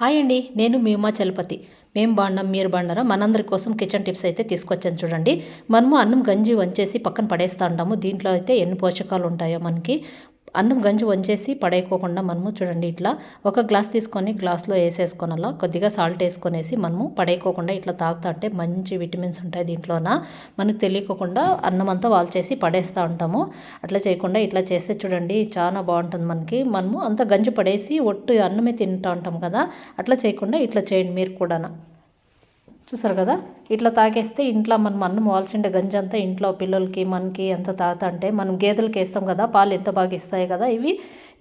Hi అండి నేను మీ ఉమా చలపతి. మేము బాగున్నాం మీరు బాగున్నారా మనందరి కోసం కిచెన్ టిప్స్ అయితే తీసుకొచ్చాను చూడండి. మనము అన్నం గంజి వంచేసి పక్కన పడేస్తూ ఉంటాము దీంట్లో అయితే ఎన్ని పోషకాలు ఉంటాయో మనకి. అన్నం గంజు వంచేసి పడేయకోకుండా మనము చూడండి ఇట్లా ఒక గ్లాస్ తీసుకొని గ్లాస్లో వేసేసుకోనాల కొద్దిగా సాల్ట్ వేసుకొనేసి మనము పడేయకోకుండా ఇట్లా తాగుతా అంటే మంచి విటమిన్స్ ఉంటాయి దీంట్లోన. మనకు తెలియకోకుండా అన్నం అంతా వాళ్ళు చేసి పడేస్తూ ఉంటాము. అట్లా చేయకుండా ఇట్లా చేస్తే చూడండి చాలా బాగుంటుంది మనకి. మనము అంతా గంజి పడేసి ఒట్టు అన్నమే తింటూ ఉంటాం కదా. అట్లా చేయకుండా ఇట్లా చేయండి మీరు కూడా చూసారు కదా? ఇట్లా తాగేస్తే ఇంట్లో మనం అన్నం వాల్సిండే గంజి అంతా ఇంట్లో పిల్లలకి మనకి ఎంత తాత అంటే మనం గేదెలకి వేస్తాం కదా పాలు ఎంత బాగా ఇస్తాయి కదా ఇవి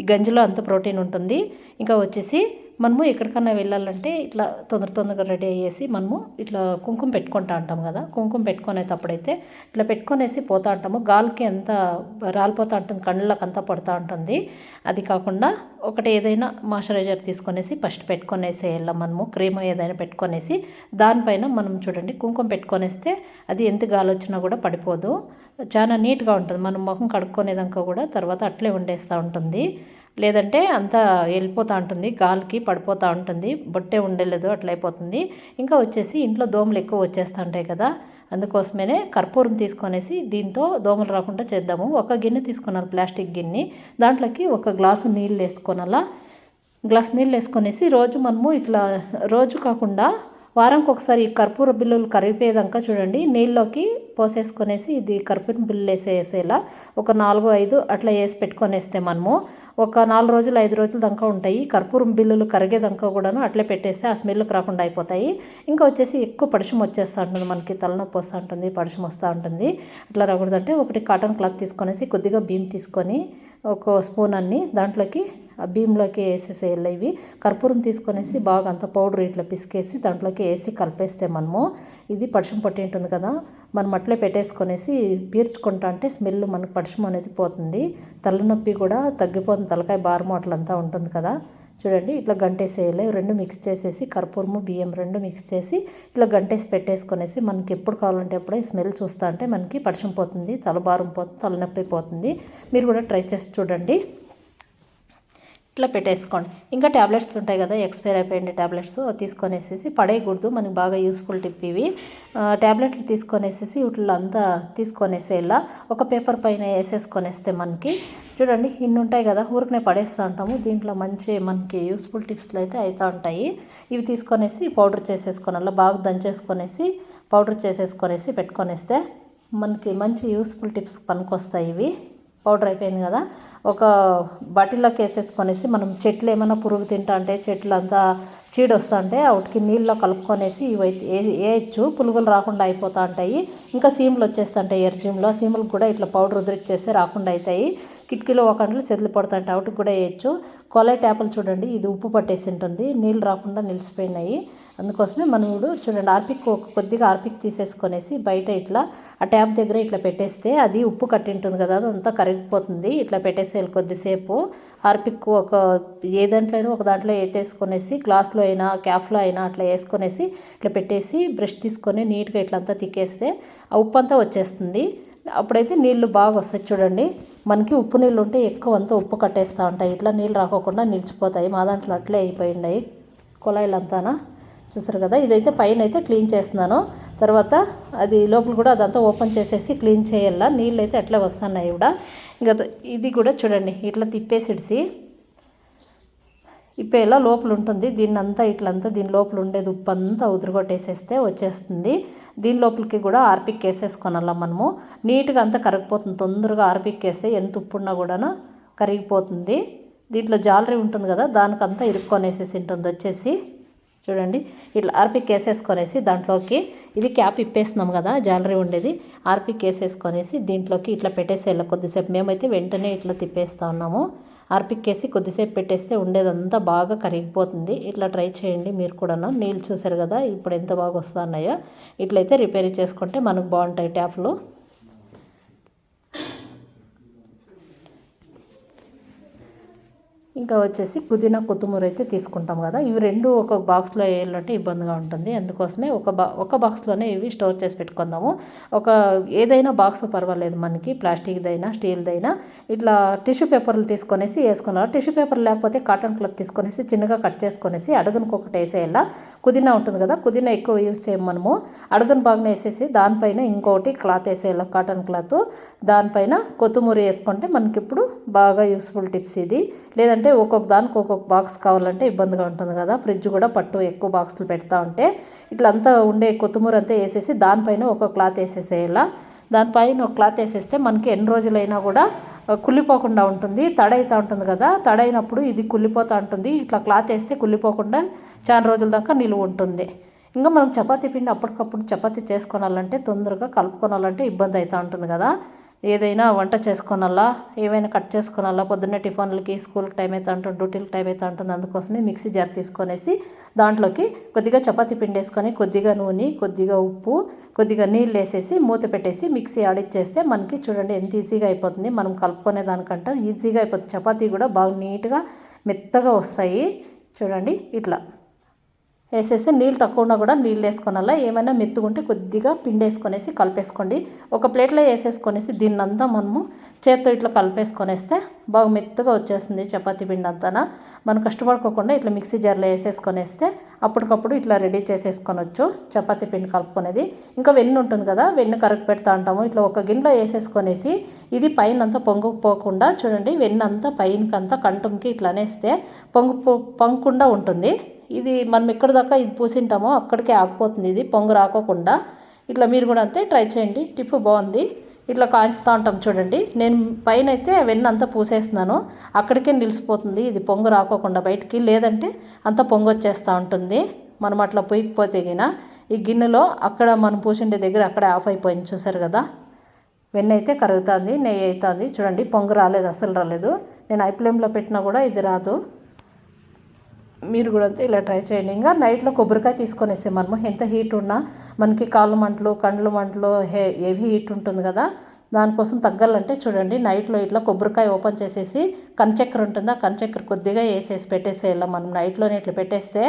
ఈ గంజిలో అంత ప్రోటీన్ ఉంటుంది. ఇంకా వచ్చేసి మనము ఎక్కడికన్నా వెళ్ళాలంటే ఇట్లా తొందర తొందరగా రెడీ అయ్యేసి మనము ఇట్లా కుంకుమ పెట్టుకుంటా ఉంటాం కదా కుంకుమ పెట్టుకునేటప్పుడైతే ఇట్లా పెట్టుకొనేసి పోతా ఉంటాము గాలికి ఎంత రాలిపోతూ ఉంటుంది కళ్ళకి అంతా పడుతూ ఉంటుంది అది కాకుండా ఒకటి ఏదైనా మాయిశ్చరైజర్ తీసుకొనేసి ఫస్ట్ పెట్టుకొనేసేయాల మనము క్రీమ్ ఏదైనా పెట్టుకొనేసి దానిపైన మనం చూడండి కుంకుమ పెట్టుకొనేస్తే అది ఎంత గాలి వచ్చినా కూడా పడిపోదు. చాలా నీట్గా ఉంటుంది మనం ముఖం కడుక్కునేదాకా కూడా తర్వాత అట్లే ఉండేస్తూ ఉంటుంది. లేదంటే అంతా వెళ్ళిపోతూ ఉంటుంది గాలికి పడిపోతూ ఉంటుంది బొట్టే ఉండలేదు అట్లా అయిపోతుంది. ఇంకా వచ్చేసి ఇంట్లో దోమలు ఎక్కువ వచ్చేస్తూ ఉంటాయి కదా అందుకోసమే కర్పూరం తీసుకొనేసి దీంతో దోమలు రాకుండా చేద్దాము. ఒక గిన్నె తీసుకున్నారు ప్లాస్టిక్ గిన్నె. దాంట్లోకి ఒక గ్లాసు నీళ్ళు వేసుకోనాలా. గ్లాస్ నీళ్ళు వేసుకొనేసి రోజు మనము ఇట్లా రోజు కాకుండా వారంకి ఒకసారి కర్పూర బిల్లులు కరిగిపోయేదాకా చూడండి. నీళ్ళలోకి పోసేసుకొనేసి ఇది కర్పూరం బిల్లు వేసేసేలా ఒక నాలుగు ఐదు అట్లా వేసి పెట్టుకొనేస్తే మనము ఒక నాలుగు రోజులు ఐదు రోజుల దాకా ఉంటాయి. కర్పూరం బిల్లులు కరిగేదాకా కూడాను అట్లే పెట్టేస్తే ఆ స్మెల్కి రాకుండా అయిపోతాయి. ఇంకా వచ్చేసి ఎక్కువ పడిషం వచ్చేస్తూ ఉంటుంది మనకి తలనొప్పి వస్తూ ఉంటుంది పడిషం వస్తూ ఉంటుంది. అట్లా రాకూడదంటే ఒకటి కాటన్ క్లాత్ తీసుకొనేసి కొద్దిగా బియ్యం తీసుకొని ఒక స్పూన్ అన్ని దాంట్లోకి ఆ బియ్యంలోకి వేసేసేయాలి ఇవి. కర్పూరం తీసుకొనేసి బాగా అంత పౌడర్ ఇట్లా పిసికేసి దాంట్లోకి వేసి కలిపేస్తే మనము ఇది పడిషం పట్టి ఉంటుంది కదా మనం అట్లే పెట్టేసుకొనేసి పీర్చుకుంటా అంటే స్మెల్ మనకు పడిషం అనేది పోతుంది. తలనొప్పి కూడా తగ్గిపోతుంది. తలకాయ బారము అట్లంతా ఉంటుంది కదా. చూడండి ఇట్లా గంటేసేయలే. రెండు మిక్స్ చేసేసి కర్పూరము బియ్యం రెండు మిక్స్ చేసి ఇట్లా గంటేసి పెట్టేసుకొనేసి మనకి ఎప్పుడు కావాలంటే అప్పుడే స్మెల్ చూస్తా అంటే మనకి పడిషం పోతుంది తలబారం పోతుంది తలనొప్పి పోతుంది. మీరు కూడా ట్రై చేసి చూడండి. ఇట్లా పెట్టేసుకోండి. ఇంకా ట్యాబ్లెట్స్ ఉంటాయి కదా ఎక్స్పైర్ అయిపోయిన ట్యాబ్లెట్స్ తీసుకొనేసేసి పడేయకూడదు. మనకి బాగా యూస్ఫుల్ టిప్ ఇవి. ట్యాబ్లెట్లు తీసుకొనేసేసి వీటిలో అంతా తీసుకొనేసేలా ఒక పేపర్ పైన వేసేసుకొనేస్తే మనకి చూడండి ఇన్ని ఉంటాయి కదా ఊరికనే పడేస్తూ ఉంటాము. దీంట్లో మంచి మనకి యూస్ఫుల్ టిప్స్లు అయితే అవుతూ ఉంటాయి. ఇవి తీసుకొనేసి పౌడర్ చేసేసుకొని బాగా దంచేసుకొనేసి పౌడర్ చేసేసుకొనేసి పెట్టుకొనేస్తే మనకి మంచి యూస్ఫుల్ టిప్స్ పనికొస్తాయి ఇవి. పౌడర్ అయిపోయింది కదా ఒక బాటిల్లోకి వేసేసుకొనేసి మనం చెట్లు ఏమైనా పురుగు తింటా అంటే చెట్లు అంతా చీడ వస్తూ వాటికి నీళ్ళలో కలుపుకొనేసి ఇవి వేయచ్చు. పురుగులు రాకుండా అయిపోతూ ఉంటాయి. ఇంకా సీములు వచ్చేస్తుంటాయి ఎర్జిమ్లో సీములకు కూడా ఇట్లా పౌడర్ ఉదిరిచ్చేస్తే రాకుండా అవుతాయి కిటికీలో ఒక గంటలు చెదలు పడుతుంటే అవుట్కి కూడా వేయచ్చు. కొలై ట్యాపులు చూడండి. ఇది ఉప్పు పట్టేసి ఉంటుంది నీళ్ళు రాకుండా నిలిచిపోయినాయి. అందుకోసమే మనం ఇప్పుడు చూడండి. ఆర్పిక్ ఒక కొద్దిగా ఆర్పిక్ తీసేసుకొనేసి బయట ఇట్లా ఆ ట్యాప్ దగ్గర ఇట్లా పెట్టేస్తే అది ఉప్పు కట్టింటుంది కదా. అదంతా కరిగిపోతుంది. ఇట్లా పెట్టేసేయాలి కొద్దిసేపు. హార్పిక్ ఒక ఏ దాంట్లో అయినా ఒక దాంట్లో ఏతేసుకునేసి గ్లాస్లో అయినా క్యాఫ్లో అయినా అట్లా వేసుకొనేసి ఇట్లా పెట్టేసి బ్రష్ తీసుకొని నీట్గా ఇట్లా అంతా తిక్కేస్తే ఆ ఉప్పు అంతా వచ్చేస్తుంది. అప్పుడైతే నీళ్ళు బాగా వస్తాయి చూడండి. మనకి ఉప్పు నీళ్ళు ఉంటే ఎక్కువ అంతా ఉప్పు కట్టేస్తూ ఉంటాయి. ఇట్లా నీళ్ళు రాకోకుండా నిలిచిపోతాయి. మా దాంట్లో అట్లే అయిపోయినాయి కుళాయిలంతానా? చూసారు కదా? ఇదైతే పైన అయితే క్లీన్ చేస్తున్నాను. తర్వాత అది లోపల కూడా అదంతా ఓపెన్ చేసేసి క్లీన్ చేయాల? నీళ్ళు అయితే అట్లా వస్తున్నాయి కూడా. ఇంకా ఇది కూడా చూడండి. ఇట్లా తిప్పేసిడిసి ఇప్పేలా లోపల ఉంటుంది దీన్ని అంతా ఇట్లంతా దీని లోపల ఉండేది ఉప్పు అంతా ఉదురుగొట్టేసేస్తే వచ్చేస్తుంది. దీని లోపలికి కూడా ఆర్పిక్ వేసేసుకోనాల మనము. నీట్గా అంతా కరిగిపోతుంది. తొందరగా ఆర్పిక్ వేస్తే ఎంత ఉప్పు ఉన్నా కూడా కరిగిపోతుంది. దీంట్లో జాలరీ ఉంటుంది కదా దానికంతా ఇరుక్కొనేసేసి ఉంటుంది వచ్చేసి. చూడండి ఇట్లా ఆర్పిక్ వేసేసుకొనేసి దాంట్లోకి ఇది క్యాప్ ఇప్పేస్తున్నాం కదా జాలరీ ఉండేది. ఆర్పిక్ వేసేసుకొనేసి దీంట్లోకి ఇట్లా పెట్టేసేయాలి కొద్దిసేపు. మేమైతే వెంటనే ఇట్లా తిప్పేస్తూ ఉన్నాము. అర్పిక్కేసి కొద్దిసేపు పెట్టేస్తే ఉండేదంతా బాగా కరిగిపోతుంది. ఇట్లా ట్రై చేయండి మీరు కూడా నీళ్ళు చూసారు కదా ఇప్పుడు ఎంత బాగా వస్తున్నాయో. ఇట్లయితే రిపేర్ చేసుకుంటే మనకు బాగుంటాయి ట్యాప్లు. ఇంకా వచ్చేసి పుదీనా కొత్తిమీర అయితే తీసుకుంటాం కదా. ఇవి రెండు ఒక బాక్స్లో వేయాలంటే ఇబ్బందిగా ఉంటుంది. అందుకోసమే ఒక బా ఒక బాక్స్లోనే ఇవి స్టోర్ చేసి పెట్టుకుందాము. ఒక ఏదైనా బాక్స్ పర్వాలేదు మనకి ప్లాస్టిక్దైనా స్టీల్దైనా. ఇట్లా టిష్యూ పేపర్లు తీసుకొనేసి వేసుకున్నారు. టిష్యూ పేపర్ లేకపోతే కాటన్ క్లాత్ తీసుకొనేసి చిన్నగా కట్ చేసుకొనేసి అడుగునికి ఒకటి వేసేయాల? పుదీనా ఉంటుంది కదా పుదీనా ఎక్కువ యూజ్ చేయం మనము. అడుగును బాగానే వేసేసి దానిపైన ఇంకొకటి క్లాత్ వేసేయాలి? Cotton cloth. దానిపైన కొత్తిమీర వేసుకుంటే మనకి ఇప్పుడు బాగా యూస్ఫుల్ టిప్స్ ఇది. లేదంటే ఒక్కొక్క దానికి ఒక్కొక్క బాక్స్ కావాలంటే ఇబ్బందిగా ఉంటుంది కదా. ఫ్రిడ్జ్ కూడా పట్టు ఎక్కువ బాక్సులు పెడతా ఉంటే ఇట్లా అంతా ఉండే కొత్తిమీర అంతా వేసేసి దానిపైన ఒక క్లాత్ వేసేసేయాల. దానిపైన ఒక క్లాత్ వేసేస్తే మనకి ఎన్ని రోజులైనా కూడా కుళ్ళిపోకుండా ఉంటుంది తడైతూ ఉంటుంది కదా. తడైనప్పుడు ఇది కుళ్ళిపోతూ ఉంటుంది. ఇట్లా క్లాత్ వేస్తే కుళ్ళిపోకుండా చాలా రోజుల దాకా నిలువ ఉంటుంది. ఇంకా మనం చపాతీ పిండి అప్పటికప్పుడు చపాతీ చేసుకోవాలంటే తొందరగా కలుపుకోనాలంటే ఇబ్బంది అవుతూ ఉంటుంది కదా. ఏదైనా వంట చేసుకోనాలా ఏవైనా కట్ చేసుకోనాలా పొద్దున్నే టిఫిన్లకి స్కూల్కి టైం అయితే ఉంటుంది డ్యూటీలకి టైం అయితే ఉంటుంది. అందుకోసమే మిక్సీ జార్ తీసుకొనేసి దాంట్లోకి కొద్దిగా చపాతీ పిండి వేసుకొని కొద్దిగా నూనె కొద్దిగా ఉప్పు కొద్దిగా నీళ్ళు వేసేసి మూత పెట్టేసి మిక్సీ ఆడిచ్చేస్తే మనకి చూడండి ఎంత ఈజీగా అయిపోతుంది. మనం కలుపుకునే దానికంటే ఈజీగా అయిపోతుంది. చపాతీ కూడా బాగా నీట్గా మెత్తగా వస్తాయి. చూడండి ఇట్లా. వేసేస్తే నీళ్ళు తక్కువ ఉన్నా కూడా నీళ్ళు వేసుకోనాలా ఏమైనా మెత్తుకుంటే కొద్దిగా పిండి వేసుకొనేసి కలిపేసుకోండి. ఒక ప్లేట్లో వేసేసుకొనేసి దీన్ని అంతా మనము చేత్తో ఇట్లా కలిపేసుకొనేస్తే బాగా మెత్తగా వచ్చేస్తుంది చపాతీ పిండి అంతా మనం కష్టపడుకోకుండా ఇట్లా మిక్సీ జార్లో వేసేసుకొనేస్తే అప్పటికప్పుడు ఇట్లా రెడీ చేసేసుకొనొచ్చు చపాతీ పిండి కలుపుకునేది. ఇంకా వెన్ను ఉంటుంది కదా వెన్ను కరెక్ట్ పెడతా ఉంటాము ఇట్లా ఒక గిన్నెలో వేసేసుకొనేసి ఇది పైన అంతా పొంగిపోకుండా చూడండి వెన్ను అంతా పైనకంతా కంటుంకి ఇట్లా అనేస్తే పొంగు పొంగకుండా ఉంటుంది. ఇది మనం ఎక్కడ దాకా ఇది పూసింటామో అక్కడికే ఆగిపోతుంది ఇది పొంగు రాకోకుండా. ఇట్లా మీరు కూడా అంతే ట్రై చేయండి. టిప్ బాగుంది. ఇట్లా కాంచుతూ ఉంటాం చూడండి. నేను పైన అయితే వెన్న అంతా పూసేస్తున్నాను. అక్కడికే నిలిచిపోతుంది ఇది పొంగు రాకోకుండా బయటికి. లేదంటే అంత పొంగు వచ్చేస్తూ ఉంటుంది. మనం అట్లా పొయ్యిపోతే గిన ఈ గిన్నెలో అక్కడ మనం పూసిండే దగ్గర అక్కడే ఆఫ్ అయిపోయింది చూసారు కదా. వెన్న అయితే కరుగుతుంది నెయ్యి అవుతుంది. చూడండి పొంగు రాలేదు అసలు రాలేదు. నేను ఐ ఫ్లేమ్లో పెట్టినా కూడా ఇది రాదు. మీరు కూడా అంతే ఇలా ట్రై చేయండి. ఇంకా నైట్లో కొబ్బరికాయ తీసుకొనేసి మనము ఎంత హీట్ ఉన్నా మనకి కాళ్ళు మంటలు కండ్లు మంటలు హే హెవీ హీట్ ఉంటుంది కదా దానికోసం తగ్గాలంటే చూడండి నైట్లో ఇట్లా కొబ్బరికాయ ఓపెన్ చేసేసి కంచక్కెర ఉంటుంది. ఆ కంచక్కెర కొద్దిగా వేసేసి పెట్టేసేయాలి మనం నైట్లోనే ఇట్లా పెట్టేస్తే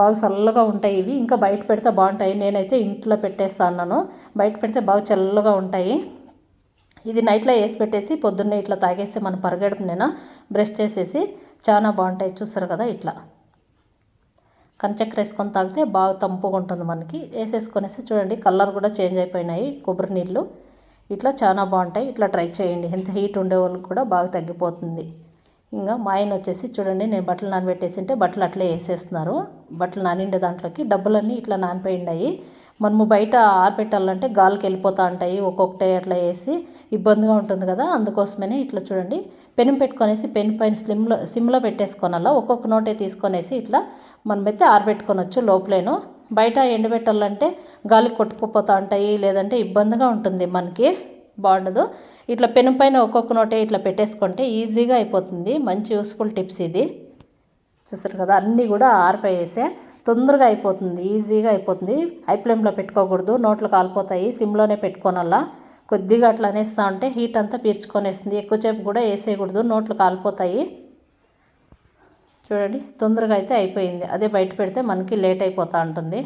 బాగా చల్లగా ఉంటాయి ఇవి. ఇంకా బయట పెడితే బాగుంటాయి. నేనైతే ఇంట్లో పెట్టేస్తా అన్నాను. బయట పెడితే బాగా చల్లగా ఉంటాయి. ఇది నైట్లో వేసి పెట్టేసి పొద్దున్నే ఇట్లా తాగేసి మనం పరగడుపునైనా బ్రష్ చేసేసి చాలా బాగుంటాయి. చూస్తారు కదా ఇట్లా. కంచక్కెర వేసుకొని తాగితే బాగా తంపుగా ఉంటుంది మనకి. వేసేసుకొనేసి చూడండి కలర్ కూడా చేంజ్ అయిపోయినాయి కొబ్బరి నీళ్ళు. ఇట్లా చాలా బాగుంటాయి. ఇట్లా ట్రై చేయండి. ఎంత హీట్ ఉండే వాళ్ళకి కూడా బాగా తగ్గిపోతుంది. ఇంకా మా ఆయన వచ్చేసి చూడండి నేను బట్టలు నానబెట్టేసి ఉంటే బట్టలు అట్లే వేసేస్తున్నారు. బట్టలు నానిండే దాంట్లోకి డబ్బులన్నీ ఇట్లా నానిపోయినాయి మనము బయట ఆరబెట్టాలంటే గాలికి వెళ్ళిపోతూ ఉంటాయి ఒక్కొక్కటే అట్లా వేసి ఇబ్బందిగా ఉంటుంది కదా అందుకోసమనే ఇట్లా చూడండి. పెను పెట్టుకొనేసి పెన్ పైన స్లిమ్లో సిమ్లో పెట్టేసుకోనల్లా ఒక్కొక్క నోటే తీసుకొనేసి ఇట్లా మనమైతే ఆరబెట్టుకొనొచ్చు లోపలేను. బయట ఎండబెట్టాలంటే గాలి కొట్టుకుపోతూ ఉంటాయి లేదంటే ఇబ్బందిగా ఉంటుంది మనకి బాగుండదు. ఇట్లా పెను పైన ఒక్కొక్క నోటే ఇట్లా పెట్టేసుకుంటే ఈజీగా అయిపోతుంది. మంచి యూస్ఫుల్ టిప్స్ ఇది. చూస్తారు కదా అన్నీ కూడా ఆరిపోయేసే. తొందరగా అయిపోతుంది ఈజీగా అయిపోతుంది. హై ఫ్లేమ్లో పెట్టుకోకూడదు నోట్లు కాలిపోతాయి సిమ్లోనే పెట్టుకోనల్లా. కొద్దిగా అట్లా అనేస్తా ఉంటే హీట్ అంతా పీల్చుకొనేస్తుంది ఎక్కువసేపు కూడా వేసేయకూడదు నోట్లు కాలిపోతాయి. చూడండి తొందరగా అయితే అయిపోయింది. అదే బయట పెడితే మనకి లేట్ అయిపోతూ ఉంటుంది.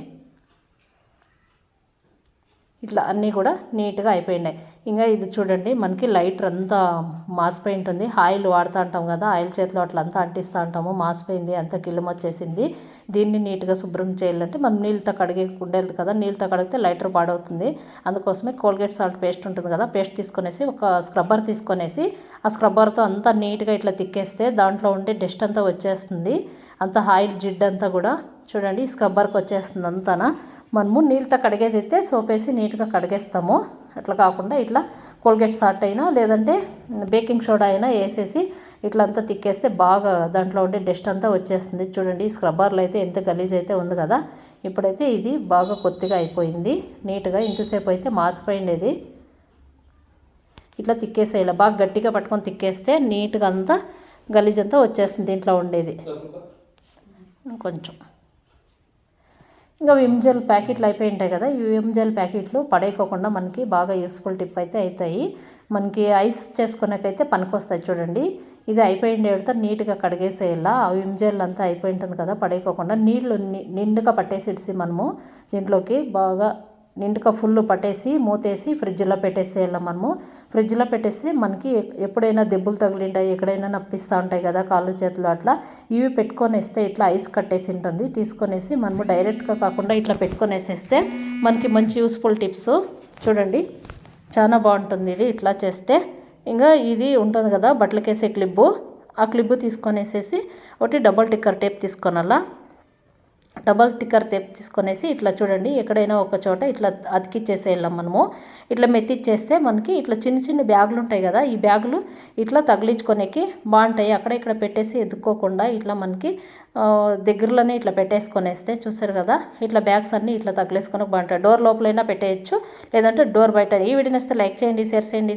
ఇట్లా అన్నీ కూడా నీట్గా అయిపోయినాయి. ఇంకా ఇది చూడండి మనకి లైటర్ అంతా మాసిపోయి ఉంటుంది. ఆయిల్ వాడుతూ ఉంటాం కదా ఆయిల్ చేతిలో అట్లా అంతా అంటిస్తూ ఉంటాము మాసిపోయింది అంత కిల్లం వచ్చేసింది. దీన్ని నీట్గా శుభ్రం చేయాలంటే మనం నీళ్ళతో కడిగే ఉండేది కదా నీళ్ళతో కడిగితే లైటర్ పాడవుతుంది. అందుకోసమే కోల్గేట్ సాల్ట్ పేస్ట్ ఉంటుంది కదా పేస్ట్ తీసుకొనేసి ఒక స్క్రబ్బర్ తీసుకొనేసి ఆ స్క్రబ్బర్తో అంతా నీట్గా ఇట్లా తిక్కేస్తే దాంట్లో ఉండే డస్ట్ అంతా వచ్చేస్తుంది. అంత ఆయిల్ జిడ్ అంతా కూడా చూడండి స్క్రబ్బర్కి వచ్చేస్తుంది అంతానా. మనము నీళ్ళతో కడిగేదైతే సోప్ వేసి నీట్గా కడిగేస్తాము. అట్లా కాకుండా ఇట్లా కోల్గేట్ సాల్ట్ అయినా లేదంటే బేకింగ్ సోడా అయినా వేసేసి ఇట్లా అంతా తిక్కేస్తే బాగా దాంట్లో ఉండే డస్ట్ అంతా వచ్చేస్తుంది. చూడండి స్క్రబ్బర్లో అయితే ఎంత గలీజ్ అయితే ఉంది కదా. ఇప్పుడైతే ఇది బాగా కొద్దిగా అయిపోయింది. నీట్గా ఇంతసేపు అయితే మార్చిపోయిండేది ఇట్లా తిక్కేసేయాలి. బాగా గట్టిగా పట్టుకొని తిక్కేస్తే నీట్గా అంతా గలీజ్ అంతా వచ్చేస్తుంది దీంట్లో ఉండేది. కొంచెం ఇంకా విమ్ జెల్ ప్యాకెట్లు అయిపోయి ఉంటాయి కదా ఈ విమ్ జెల్ ప్యాకెట్లు పడేయకోకుండా మనకి బాగా యూస్ఫుల్ టిప్ అయితే అవుతాయి. మనకి ఐస్ చేసుకునేకైతే పనికొస్తాయి చూడండి. ఇది అయిపోయిన తర్వాత నీట్గా కడిగేసేయాలా? ఆ విమ్ జెల్ అంతా అయిపోయి ఉంటుంది కదా పడేయకోకుండా నీళ్ళు ని- నిండుగా పట్టేసి మనము దీంట్లోకి బాగా నిండుగా ఫుల్ పట్టేసి మూతేసి ఫ్రిడ్జ్లో పెట్టేసేయాలి మనము? ఫ్రిడ్జ్లో పెట్టేస్తే మనకి ఎప్పుడైనా దెబ్బలు తగిలింటాయి ఎక్కడైనా నప్పిస్తూ ఉంటాయి కదా కాళ్ళు చేతులు అట్లా. ఇవి పెట్టుకొని వేస్తే ఇట్లా ఐస్ కట్టేసి ఉంటుంది. తీసుకొనేసి మనము డైరెక్ట్గా కాకుండా ఇట్లా పెట్టుకొనేసేస్తే మనకి మంచి యూస్ఫుల్ టిప్స్. చూడండి చాలా బాగుంటుంది ఇది ఇట్లా చేస్తే. ఇంకా ఇది ఉంటుంది కదా బట్టలకేసే క్లిబ్బు ఆ క్లిబ్బు తీసుకొని వేసేసి ఒకటి డబల్ టిక్కర్ టేప్ తీసుకొనాలా? డబల్ టిక్కర్ టేప్ తీసుకొనేసి ఇట్లా చూడండి ఎక్కడైనా ఒక చోట ఇట్లా అతికిచ్చేసేయాలి మనము. ఇట్లా మెత్తిచ్చేస్తే మనకి ఇట్లా చిన్న చిన్న బ్యాగులు ఉంటాయి కదా ఈ బ్యాగులు ఇట్లా తగిలించుకోనేకి బాగుంటాయి. అక్కడ ఇక్కడ పెట్టేసి ఎదుక్కోకుండా ఇట్లా మనకి దగ్గరలోనే ఇట్లా పెట్టేసుకొనేస్తే చూసారు కదా ఇట్లా బ్యాగ్స్ అన్నీ ఇట్లా తగిలేసుకొని బాగుంటాయి. డోర్ లోపలైనా పెట్టేయచ్చు లేదంటే డోర్ బయట. ఈ వీడియో నచ్చితే లైక్ చేయండి షేర్ చేయండి